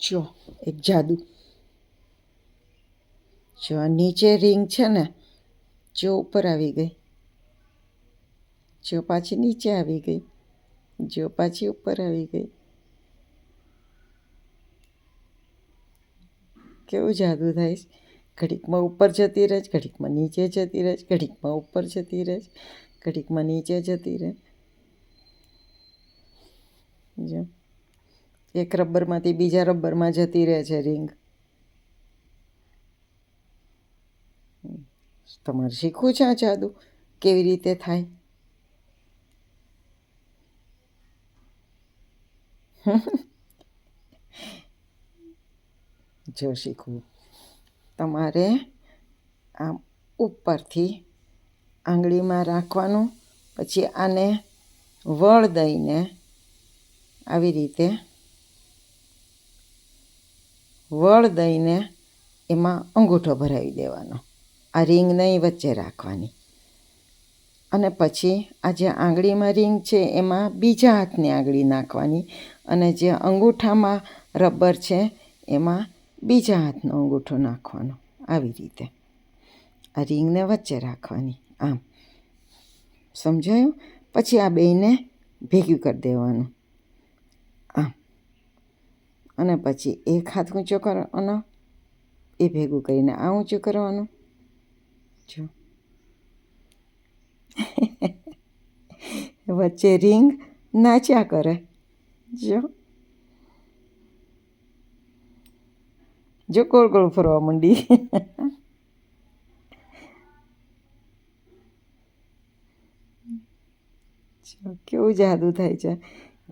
જો, એક જાદુ. જો નીચે રિંગ છે ને, જો ઉપર આવી ગઈ. જો પાછી નીચે આવી ગઈ. જો પાછી ઉપર આવી ગઈ. કેવું જાદુ થાય ઘડીકમાં ઉપર જતી રહે ઘડીકમાં નીચે જતી રહે ઘડીકમાં ઉપર જતી રહે ઘડીકમાં નીચે જતી રહે જો એક રબરમાંથી બીજા રબરમાં જતી રહે છે રિંગ. તમારે શીખવું છે આ જાદુ? કેવી રીતે થાય? જો શીખવું. તમારે આમ ઉપરથી આંગળીમાં રાખવાનું, પછી આને વળ દઈને આવી રીતે વળ દઈને એમાં અંગૂઠો ભરાવી દેવાનો. આ રિંગ નહીં, વચ્ચે રાખવાની. અને પછી આ જે આંગળીમાં રિંગ છે, એમાં બીજા હાથની આંગળી નાખવાની અને જે અંગૂઠામાં રબર છે, એમાં બીજા હાથનો અંગૂઠો નાખવાનો. આવી રીતે. આ રિંગને વચ્ચે રાખવાની. આમ. સમજાયું? પછી આ બેયને ભેગું કરી દેવાનું. અને પછી એક હાથ ઊંચો કરવાનો એ ભેગું કરીને આ ઊંચું કરવાનું? જો. વચ્ચે રિંગ નાચ્યા કરે. જો. જો ગોળ ગોળ ફરવા માંડી. કેવું જાદુ થાય છે.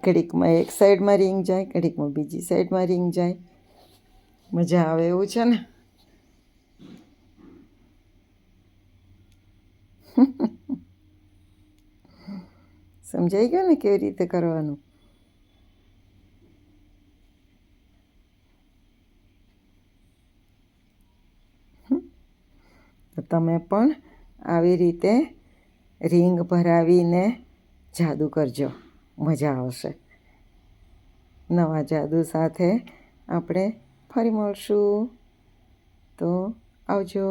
ઘડીકમાં એક સાઈડમાં રિંગ જાય, ઘડીકમાં બીજી સાઈડમાં રિંગ જાય. મજા આવે એવું છે ને? સમજાઈ ગયું ને કેવી રીતે કરવાનું? તો તમે પણ આવી રીતે રિંગ ભરાવીને જાદુ કરજો. મજા આવશે. નવા જાદુ સાથે આપણે ફરી મળશું. તો આવજો.